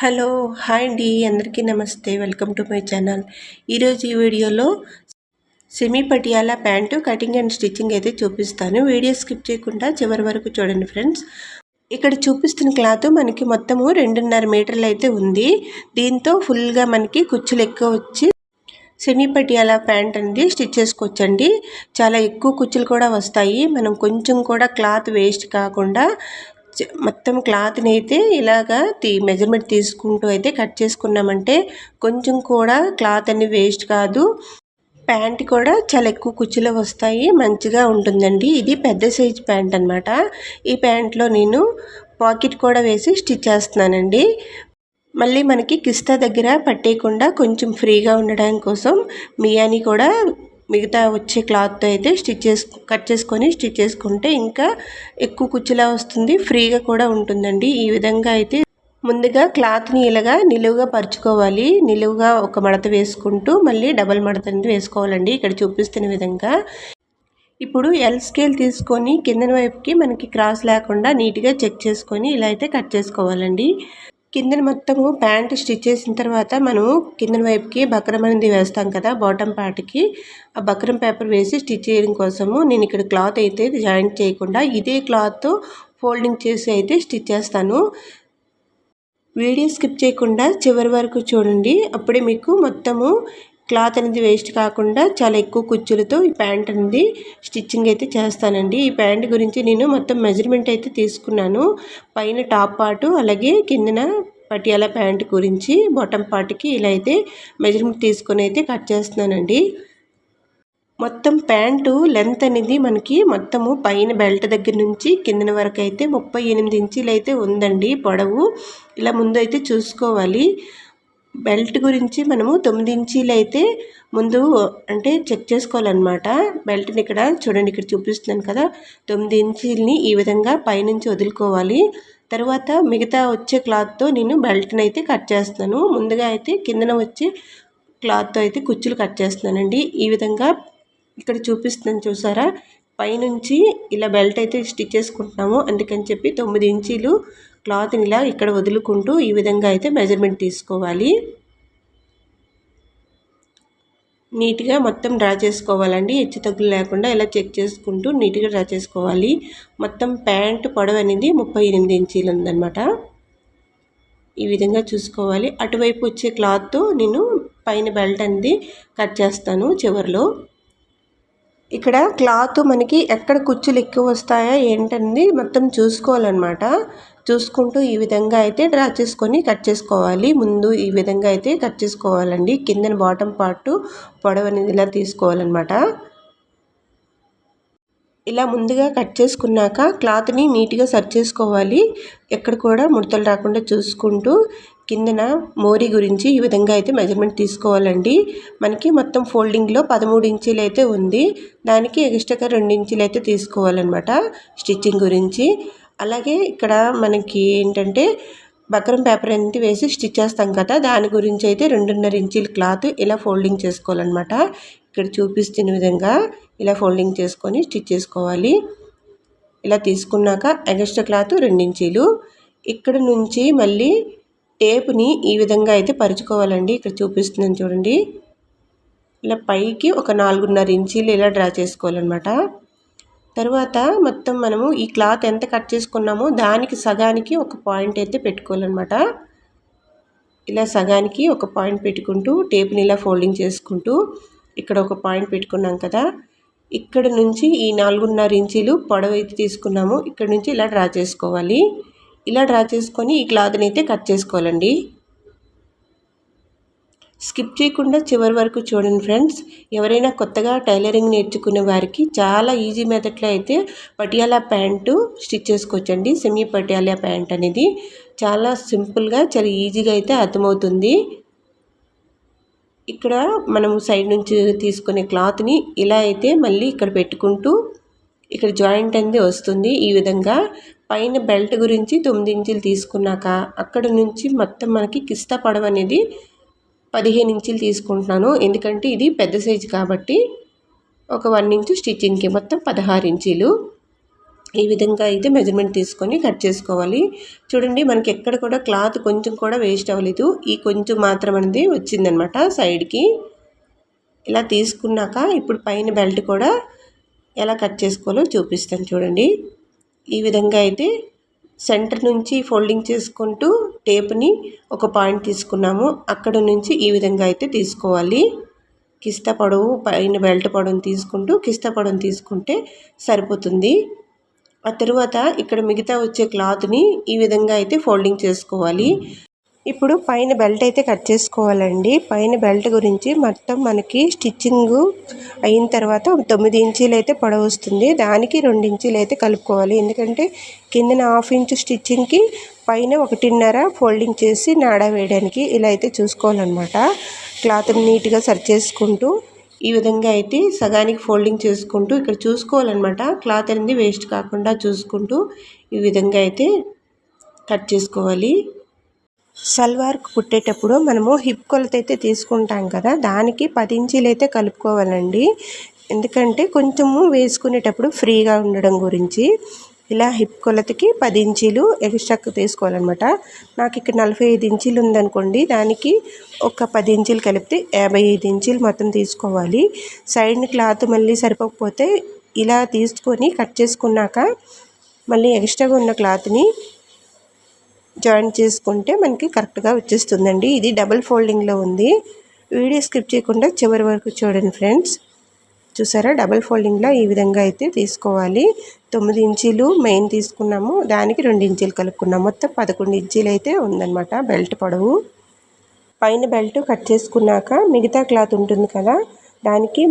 Hello hi అండి. అందరికీ నమస్తే. Welcome to my channel. ఈరోజు ఈ వీడియోలో semi Patiala pant cutting and stitching అయితే చూపిస్తాను. వీడియో స్కిప్ చేయకుండా చివరి వరకు చూడండి ఫ్రెండ్స్. ఇక్కడ చూపిస్తున్న క్లాత్ మనకి మొత్తము రెండున్నర మీటర్లు అయితే ఉంది. దీంతో ఫుల్గా మనకి కుచ్చులు ఎక్కువ వచ్చి సెమీ పటియాలా ప్యాంట్ అనేది స్టిచ్ చేసుకోవచ్చండి. చాలా ఎక్కువ కుచ్చులు కూడా వస్తాయి. మనం కొంచెం కూడా క్లాత్ వేస్ట్ కాకుండా మొత్తం క్లాత్ని అయితే ఇలాగా తీ మెజర్మెంట్ తీసుకుంటూ అయితే కట్ చేసుకున్నామంటే కొంచెం కూడా క్లాత్ అని వేస్ట్ కాదు. ప్యాంట్ కూడా చాలా ఎక్కువ కుచ్చులు వస్తాయి. మంచిగా ఉంటుందండి. ఇది పెద్ద సైజ్ ప్యాంట్ అనమాట ఈ ప్యాంట్లో నేను పాకెట్ కూడా వేసి స్టిచ్ చేస్తున్నానండి. మళ్ళీ మనకి కిస్తా దగ్గర పట్టేయకుండా కొంచెం ఫ్రీగా ఉండడం కోసం మియాని కూడా మిగతా వచ్చే క్లాత్తో అయితే స్టిచ్ చేసు కట్ చేసుకొని స్టిచ్ చేసుకుంటే ఇంకా ఎక్కువ కుచ్చులా వస్తుంది. ఫ్రీగా కూడా ఉంటుందండి. ఈ విధంగా అయితే ముందుగా క్లాత్ని ఇలాగా నిలువుగా పరుచుకోవాలి. నిలువుగా ఒక మడత వేసుకుంటూ మళ్ళీ డబల్ మడత అనేది వేసుకోవాలండి. ఇక్కడ చూపిస్తున్న విధంగా. ఇప్పుడు ఎల్ స్కేల్ తీసుకొని కిందన వైపుకి మనకి క్రాస్ లేకుండా నీట్గా చెక్ చేసుకొని ఇలా అయితే కట్ చేసుకోవాలండి. కిందన మొత్తము ప్యాంట్ స్టిచ్ చేసిన తర్వాత మనము కిందన వైపుకి బక్రం అనేది వేస్తాం కదా బాటమ్ పార్ట్కి. ఆ బక్రం పేపర్ వేసి స్టిచ్ చేయడం కోసము నేను ఇక్కడ క్లాత్ అయితే జాయింట్ చేయకుండా ఇదే క్లాత్ ఫోల్డింగ్ చేసి అయితే స్టిచ్ చేస్తాను. వీడియో స్కిప్ చేయకుండా చివరి వరకు చూడండి. అప్పుడే మీకు మొత్తము క్లాత్ అనేది వేస్ట్ కాకుండా చాలా ఎక్కువ కుచ్చులతో ఈ ప్యాంట్ అనేది స్టిచ్చింగ్ అయితే చేస్తానండి. ఈ ప్యాంట్ గురించి నేను మొత్తం మెజర్మెంట్ అయితే తీసుకున్నాను. పైన టాప్ పార్టు అలాగే కిందన పటియాల ప్యాంట్ గురించి బాటమ్ పార్ట్కి ఇలా అయితే మెజర్మెంట్ తీసుకొని అయితే కట్ చేస్తున్నానండి. మొత్తం ప్యాంటు లెంత్ అనేది మనకి మొత్తము పైన బెల్ట్ దగ్గర నుంచి కిందన వరకు అయితే ముప్పై ఎనిమిది ఇంచీలు అయితే ఉందండి పొడవు. ఇలా ముందు అయితే చూసుకోవాలి. బెల్ట్ గురించి మనము తొమ్మిది ఇంచీలు అయితే ముందు అంటే చెక్ చేసుకోవాలన్నమాట. బెల్ట్ని ఇక్కడ చూడండి ఇక్కడ చూపిస్తున్నాను కదా. తొమ్మిది ఇంచీలని ఈ విధంగా పైనుంచి వదులుకోవాలి. తర్వాత మిగతా వచ్చే క్లాత్తో నేను బెల్ట్ని అయితే కట్ చేస్తున్నాను. ముందుగా అయితే కిందన వచ్చే క్లాత్తో అయితే కుచ్చులు కట్ చేస్తున్నానండి. ఈ విధంగా ఇక్కడ చూపిస్తున్నాను చూసారా? పైనుంచి ఇలా బెల్ట్ అయితే స్టిచ్ చేసుకుంటున్నాము. అందుకని చెప్పి తొమ్మిది ఇంచీలు క్లాత్ని ఇలా ఇక్కడ వదులుకుంటూ ఈ విధంగా అయితే మెజర్మెంట్ తీసుకోవాలి. నీట్గా మొత్తం డ్రా చేసుకోవాలండి. హెచ్చు తగ్గులు లేకుండా ఇలా చెక్ చేసుకుంటూ నీట్గా డ్రా చేసుకోవాలి. మొత్తం ప్యాంట్ పొడవు అనేది ముప్పై ఎనిమిది ఇంచీలు ఉందన్నమాట. ఈ విధంగా చూసుకోవాలి. అటువైపు వచ్చే క్లాత్తో నేను పైన బెల్ట్ అనేది కట్ చేస్తాను చివరిలో. ఇక్కడ క్లాత్ మనకి ఎక్కడ కుచ్చులు ఎక్కువ వస్తాయా ఏంటనేది మొత్తం చూసుకోవాలన్నమాట. చూసుకుంటూ ఈ విధంగా అయితే డ్రా చేసుకొని కట్ చేసుకోవాలి. ముందు ఈ విధంగా అయితే కట్ చేసుకోవాలండి. కిందన బాటం పార్ట్ పొడవు అనేది ఇలా తీసుకోవాలన్నమాట. ఇలా ముందుగా కట్ చేసుకున్నాక క్లాత్ని నీట్గా సర్చ్ చేసుకోవాలి. ఎక్కడ కూడా ముడతలు రాకుండా చూసుకుంటూ కిందన మోరీ గురించి ఈ విధంగా అయితే మెజర్మెంట్ తీసుకోవాలండి. మనకి మొత్తం ఫోల్డింగ్లో పదమూడు ఇంచీలు అయితే ఉంది. దానికి ఎక్స్ట్రాగా రెండు ఇంచీలు అయితే తీసుకోవాలన్నమాట స్టిచ్చింగ్ గురించి. అలాగే ఇక్కడ మనకి ఏంటంటే బక్రం పేపర్ అనేది వేసి స్టిచ్ చేస్తాం కదా దాని గురించి అయితే రెండున్నర ఇంచీల క్లాత్ ఇలా ఫోల్డింగ్ చేసుకోవాలన్నమాట. ఇక్కడ చూపిస్తున్న విధంగా ఇలా ఫోల్డింగ్ చేసుకొని స్టిచ్ చేసుకోవాలి. ఇలా తీసుకున్నాక ఎగస్ట్రా క్లాత్ రెండించీలు ఇక్కడ నుంచి మళ్ళీ టేప్ని ఈ విధంగా అయితే పరుచుకోవాలండి. ఇక్కడ చూపిస్తున్నాను చూడండి. ఇలా పైకి ఒక నాలుగున్నర ఇంచీలు ఇలా డ్రా చేసుకోవాలన్నమాట. తర్వాత మొత్తం మనము ఈ క్లాత్ ఎంత కట్ చేసుకున్నామో దానికి సగానికి ఒక పాయింట్ అయితే పెట్టుకోవాలన్నమాట. ఇలా సగానికి ఒక పాయింట్ పెట్టుకుంటూ టేప్ని ఇలా ఫోల్డింగ్ చేసుకుంటూ ఇక్కడ ఒక పాయింట్ పెట్టుకున్నాం కదా. ఇక్కడ నుంచి ఈ నాలుగున్నర ఇంచీలు పొడవైతే తీసుకున్నాము. ఇక్కడ నుంచి ఇలా డ్రా చేసుకోవాలి. ఇలా డ్రా చేసుకొని ఈ క్లాత్ని అయితే కట్ చేసుకోవాలండి. స్కిప్ చేయకుండా చివరి వరకు చూడండి ఫ్రెండ్స్. ఎవరైనా కొత్తగా టైలరింగ్ నేర్చుకునే వారికి చాలా ఈజీ మెథడ్లో అయితే పటియాలా ప్యాంటు స్టిచ్ చేసుకోవచ్చండి. సెమీ పటియాలా ప్యాంట్ అనేది చాలా సింపుల్గా చాలా ఈజీగా అయితే అర్థమవుతుంది. ఇక్కడ మనం సైడ్ నుంచి తీసుకునే క్లాత్ని ఇలా అయితే మళ్ళీ ఇక్కడ పెట్టుకుంటూ ఇక్కడ జాయింట్ అనేది వస్తుంది. ఈ విధంగా పైన బెల్ట్ గురించి తొమ్మిది ఇంచులు తీసుకున్నాక అక్కడ నుంచి మొత్తం మనకి కిస్తా పడవ అనేది పదిహేను ఇంచులు తీసుకుంటున్నాను. ఎందుకంటే ఇది పెద్ద సైజు కాబట్టి ఒక వన్ ఇంచు స్టిచ్చింగ్కి మొత్తం పదహారు ఇంచీలు. ఈ విధంగా అయితే మెజర్మెంట్ తీసుకొని కట్ చేసుకోవాలి. చూడండి మనకి ఎక్కడ కూడా క్లాత్ కొంచెం కూడా వేస్ట్ అవ్వలేదు. ఈ కొంచెం మాత్రం అనేది వచ్చిందనమాట సైడ్కి. ఇలా తీసుకున్నాక ఇప్పుడు పైన బెల్ట్ కూడా ఎలా కట్ చేసుకోవాలో చూపిస్తాను చూడండి. ఈ విధంగా అయితే సెంటర్ నుంచి ఫోల్డింగ్ చేసుకుంటూ టేప్ని ఒక పాయింట్ తీసుకున్నాము. అక్కడ నుంచి ఈ విధంగా అయితే తీసుకోవాలి. కిస్తా పొడవు పైన బెల్ట్ పొడవును తీసుకుంటూ కిస్తా పొడవును తీసుకుంటే సరిపోతుంది. ఆ తర్వాత ఇక్కడ మిగతా వచ్చే క్లాత్ని ఈ విధంగా అయితే ఫోల్డింగ్ చేసుకోవాలి. ఇప్పుడు పైన బెల్ట్ అయితే కట్ చేసుకోవాలండి. పైన బెల్ట్ గురించి మొత్తం మనకి స్టిచ్చింగ్ అయిన తర్వాత తొమ్మిది ఇంచీలు అయితే పొడవు వస్తుంది. దానికి రెండు ఇంచీలు అయితే కలుపుకోవాలి. ఎందుకంటే కిందన హాఫ్ ఇంచ్ స్టిచ్చింగ్కి పైన ఒకటిన్నర ఫోల్డింగ్ చేసి నాడా వేయడానికి ఇలా అయితే చూసుకోవాలన్నమాట. క్లాత్ని నీట్గా సెర్చ్ చేసుకుంటూ ఈ విధంగా అయితే సగానికి ఫోల్డింగ్ చేసుకుంటూ ఇక్కడ చూసుకోవాలన్నమాట. క్లాత్ అనేది వేస్ట్ కాకుండా చూసుకుంటూ ఈ విధంగా అయితే కట్ చేసుకోవాలి. సల్వార్ కుట్టేటప్పుడు మనము హిప్ కొలత అయితే తీసుకుంటాం కదా దానికి పది ఇంచీలు అయితే కలుపుకోవాలండి. ఎందుకంటే కొంచెము వేసుకునేటప్పుడు ఫ్రీగా ఉండడం గురించి ఇలా హిప్ కొలతకి పది ఇంచీలు ఎక్స్ట్రా తీసుకోవాలన్నమాట. నాకు ఇక్కడ నలభై ఐదు ఇంచీలు ఉందనుకోండి దానికి ఒక పది ఇంచీలు కలిపితే యాభై ఐదు ఇంచీలు మొత్తం తీసుకోవాలి. సైడ్ క్లాత్ మళ్ళీ సరిపోకపోతే ఇలా తీసుకొని కట్ చేసుకున్నాక మళ్ళీ ఎక్స్ట్రాగా ఉన్న క్లాత్ని జాయిన్ చేసుకుంటే మనకి కరెక్ట్గా వచ్చేస్తుందండి. ఇది డబుల్ ఫోల్డింగ్లో ఉంది. వీడియో స్కిప్ చేయకుండా చివరి వరకు చూడండి ఫ్రెండ్స్. చూసారా? డబల్ ఫోల్డింగ్లో ఈ విధంగా అయితే తీసుకోవాలి. తొమ్మిది ఇంచీలు మెయిన్ తీసుకున్నాము. దానికి రెండు ఇంచీలు కలుపుకున్నాము. మొత్తం పదకొండు ఇంచీలు అయితే ఉందన్నమాట బెల్ట్ పొడవు. పైన బెల్ట్ కట్ చేసుకున్నాక మిగతా క్లాత్ ఉంటుంది కదా? దానికి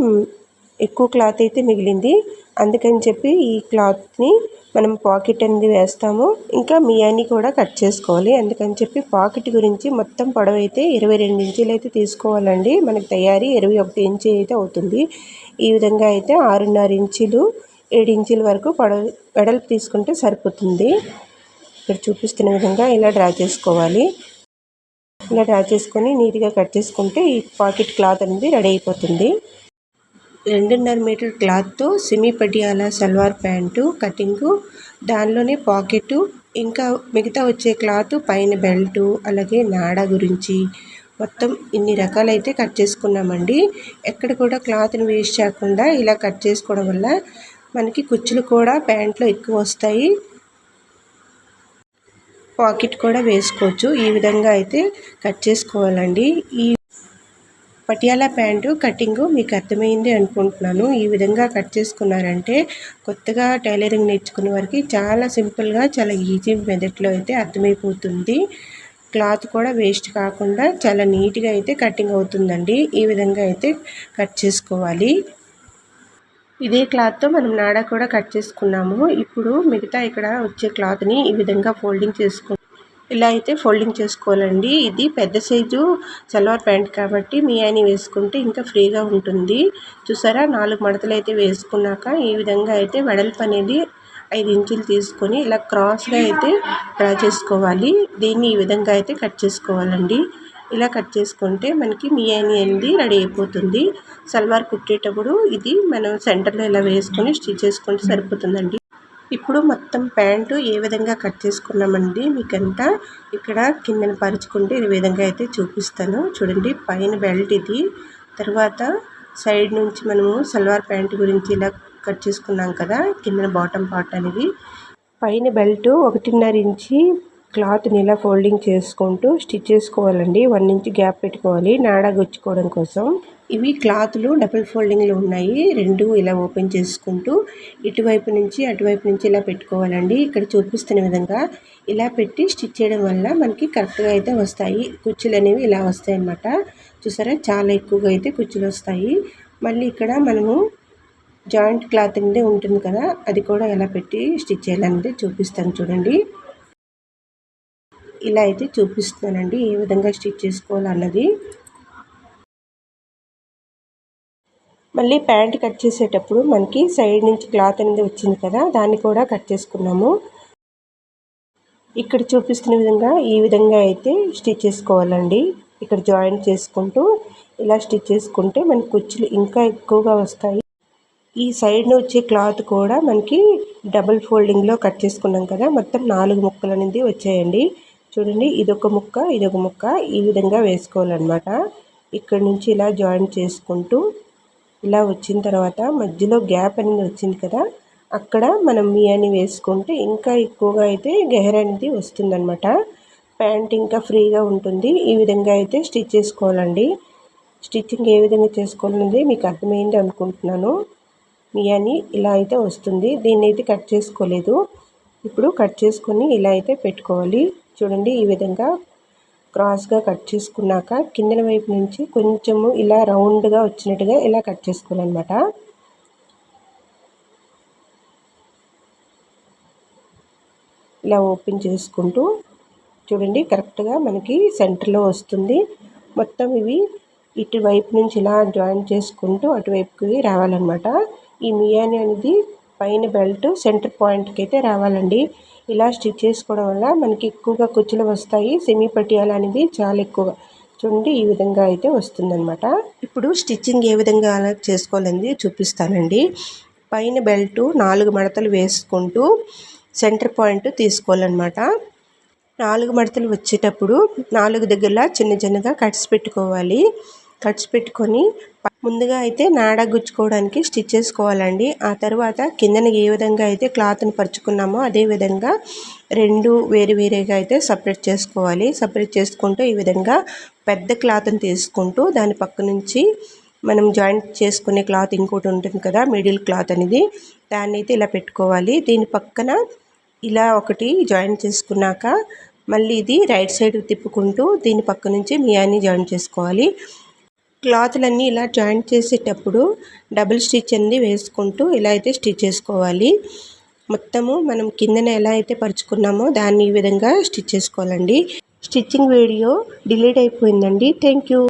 ఎక్కువ క్లాత్ అయితే మిగిలింది. అందుకని చెప్పి ఈ క్లాత్ని మనం పాకెట్ అనేది వేస్తాము. ఇంకా మియాని కూడా కట్ చేసుకోవాలి. అందుకని చెప్పి పాకెట్ గురించి మొత్తం పొడవు అయితే ఇరవై రెండు ఇంచులు అయితే తీసుకోవాలండి. మనకి తయారీ ఇరవై ఒకటి ఇంచు అయితే అవుతుంది. ఈ విధంగా అయితే ఆరున్నర ఇంచులు ఏడు ఇంచుల వరకు పొడవు వెడల్పు తీసుకుంటే సరిపోతుంది. ఇక్కడ చూపిస్తున్న విధంగా ఇలా డ్రా చేసుకోవాలి. ఇలా డ్రా చేసుకొని నీట్గా కట్ చేసుకుంటే ఈ పాకెట్ క్లాత్ అనేది రెడీ అయిపోతుంది. రెండున్నర మీటర్ క్లాత్తో semi Patiala salwar pant cutting దానిలోనే పాకెట్టు ఇంకా మిగతా వచ్చే క్లాత్ పైన బెల్టు అలాగే నాడ గురించి. మొత్తం ఇన్ని రకాలైతే కట్ చేసుకున్నామండి. ఎక్కడ కూడా క్లాత్ని వేస్ట్ చేయకుండా ఇలా కట్ చేసుకోవడం వల్ల మనకి కుచ్చులు కూడా ప్యాంట్లో ఎక్కువ వస్తాయి. పాకెట్ కూడా వేసుకోవచ్చు. ఈ విధంగా అయితే కట్ చేసుకోవాలండి. ఈ పటియాలా ప్యాంటు కటింగు మీకు అర్థమైంది అనుకుంటున్నాను. ఈ విధంగా కట్ చేసుకున్నారంటే కొత్తగా టైలరింగ్ నేర్చుకునే వారికి చాలా సింపుల్గా చాలా ఈజీ మెథడ్లో అయితే అర్థమైపోతుంది. క్లాత్ కూడా వేస్ట్ కాకుండా చాలా నీట్గా అయితే కటింగ్ అవుతుందండి. ఈ విధంగా అయితే కట్ చేసుకోవాలి. ఇదే క్లాత్తో మనం నాడా కూడా కట్ చేసుకున్నాము. ఇప్పుడు మిగతా ఇక్కడ వచ్చే క్లాత్ని ఈ విధంగా ఫోల్డింగ్ చేసుకు ఇలా అయితే ఫోల్డింగ్ చేసుకోవాలండి. ఇది పెద్ద సైజు సల్వార్ ప్యాంట్ కాబట్టి మీ ఆయన వేసుకుంటే ఇంకా ఫ్రీగా ఉంటుంది. చూసారా? నాలుగు మడతలు అయితే వేసుకున్నాక ఈ విధంగా అయితే వెడల్పు అనేది ఐదు ఇంచులు తీసుకొని ఇలా క్రాస్గా అయితే డ్రా చేసుకోవాలి. దీన్ని ఈ విధంగా అయితే కట్ చేసుకోవాలండి. ఇలా కట్ చేసుకుంటే మనకి మియాని అనేది రెడీ అయిపోతుంది. సల్వార్ కుట్టేటప్పుడు ఇది మనం సెంటర్లో ఇలా వేసుకొని స్టిచ్ చేసుకుంటే సరిపోతుందండి. ఇప్పుడు మొత్తం ప్యాంటు ఏ విధంగా కట్ చేసుకున్నామండి మీకంతా ఇక్కడ కిందన పరుచుకుంటే ఈ విధంగా అయితే చూపిస్తాను. చూడండి పైన బెల్ట్ ఇది. తర్వాత సైడ్ నుంచి మనము సల్వార్ ప్యాంట్ గురించి ఇలా కట్ చేసుకున్నాం కదా కిందన బాటమ్ పార్ట్ అనేది. పైన బెల్ట్ ఒకటిన్నర ఇంచి క్లాత్ని ఇలా ఫోల్డింగ్ చేసుకుంటూ స్టిచ్ చేసుకోవాలండి. వన్ ఇంచ్ గ్యాప్ పెట్టుకోవాలి. నాడా గుచ్చుకోవడం కోసం. ఇవి క్లాత్లు డబుల్ ఫోల్డింగ్లో ఉన్నాయి. రెండు ఇలా ఓపెన్ చేసుకుంటూ ఇటువైపు నుంచి అటువైపు నుంచి ఇలా పెట్టుకోవాలండి. ఇక్కడ చూపిస్తున్న విధంగా ఇలా పెట్టి స్టిచ్ చేయడం వల్ల మనకి కరెక్ట్గా అయితే వస్తాయి. కుచ్చులు అనేవి ఇలా వస్తాయి అన్నమాట చూసారా? చాలా ఎక్కువగా అయితే కుచ్చులు వస్తాయి. మళ్ళీ ఇక్కడ మనము జాయింట్ క్లాత్ అనేది ఉంటుంది కదా? అది కూడా ఎలా పెట్టి స్టిచ్ చేయాలనేది చూపిస్తాను చూడండి. ఇలా అయితే చూపిస్తున్నానండి ఏ విధంగా స్టిచ్ చేసుకోవాలన్నది మళ్ళీ ప్యాంట్ కట్ చేసేటప్పుడు మనకి సైడ్ నుంచి క్లాత్ అనేది వచ్చింది కదా దాన్ని కూడా కట్ చేసుకున్నాము. ఇక్కడ చూపిస్తున్న విధంగా ఈ విధంగా అయితే స్టిచ్ చేసుకోవాలండి. ఇక్కడ జాయింట్ చేసుకుంటూ ఇలా స్టిచ్ చేసుకుంటే మనకి కుచ్చులు ఇంకా ఎక్కువగా వస్తాయి. ఈ సైడ్ వచ్చే క్లాత్ కూడా మనకి డబుల్ ఫోల్డింగ్లో కట్ చేసుకున్నాం కదా మొత్తం నాలుగు ముక్కలు అనేది వచ్చాయండి. చూడండి ఇదొక ముక్క ఇదొక ముక్క. ఈ విధంగా వేసుకోవాలన్నమాట. ఇక్కడ నుంచి ఇలా జాయిన్ చేసుకుంటూ ఇలా వచ్చిన తర్వాత మధ్యలో గ్యాప్ అనేది వచ్చింది కదా అక్కడ మనం మియాని వేసుకుంటే ఇంకా ఎక్కువగా అయితే గెహర్ అనేది వస్తుందన్నమాట. ప్యాంట్ ఇంకా ఫ్రీగా ఉంటుంది. ఈ విధంగా అయితే స్టిచ్ చేసుకోవాలండి. స్టిచ్చింగ్ ఏ విధంగా చేసుకోవాలనేది మీకు అర్థమైంది అనుకుంటున్నాను. మియాని ఇలా అయితే వస్తుంది. దీన్ని అయితే కట్ చేసుకోలేదు. ఇప్పుడు కట్ చేసుకొని ఇలా అయితే పెట్టుకోవాలి. చూడండి ఈ విధంగా క్రాస్గా కట్ చేసుకున్నాక కిందన వైపు నుంచి కొంచెము ఇలా రౌండ్గా వచ్చినట్టుగా ఇలా కట్ చేసుకోవాలన్నమాట. ఇలా ఓపెన్ చేసుకుంటూ చూడండి కరెక్ట్గా మనకి సెంటర్లో వస్తుంది. మొత్తం ఇవి ఇటువైపు నుంచి ఇలా జాయిన్ చేసుకుంటూ అటువైపుకి రావాలన్నమాట. ఈ మియాని అనేది పైన బెల్ట్ సెంటర్ పాయింట్కి అయితే రావాలండి. ఇలా స్టిచ్ చేసుకోవడం వల్ల మనకి ఎక్కువగా కుచ్చులు వస్తాయి. సెమీ పట్టియాల అనేది చాలా ఎక్కువ చూడండి ఈ విధంగా అయితే వస్తుందన్నమాట. ఇప్పుడు స్టిచ్చింగ్ ఏ విధంగా అలా చేసుకోవాలనేది చూపిస్తానండి. పైన బెల్ట్ నాలుగు మడతలు వేసుకుంటూ సెంటర్ పాయింట్ తీసుకోవాలన్నమాట. నాలుగు మడతలు వచ్చేటప్పుడు నాలుగు దగ్గర చిన్న చిన్నగా కట్స్ పెట్టుకోవాలి. కట్స్ పెట్టుకొని ముందుగా అయితే నాడ గుచ్చుకోవడానికి స్టిచ్ చేసుకోవాలండి. ఆ తర్వాత కిందన ఏ విధంగా అయితే క్లాత్ని పరుచుకున్నామో అదే విధంగా రెండు వేరు వేరేగా అయితే సపరేట్ చేసుకోవాలి. సపరేట్ చేసుకుంటూ ఈ విధంగా పెద్ద క్లాత్ని తీసుకుంటూ దాని పక్క నుంచి మనం జాయింట్ చేసుకునే క్లాత్ ఇంకోటి ఉంటుంది కదా మిడిల్ క్లాత్ అనేది. దాన్ని అయితే ఇలా పెట్టుకోవాలి. దీని పక్కన ఇలా ఒకటి జాయింట్ చేసుకున్నాక మళ్ళీ ఇది రైట్ సైడ్ తిప్పుకుంటూ దీని పక్క నుంచి మియాని జాయింట్ చేసుకోవాలి. క్లాత్లన్నీ ఇలా జాయింట్ చేసేటప్పుడు డబుల్ స్టిచ్ అనేది వేసుకుంటూ ఇలా అయితే స్టిచ్ చేసుకోవాలి. మొత్తము మనం కిందన ఎలా అయితే పరుచుకున్నామో దాన్ని ఈ విధంగా స్టిచ్ చేసుకోవాలండి. స్టిచ్చింగ్ వీడియో డిలీట్ అయిపోయిందండి. Thank you.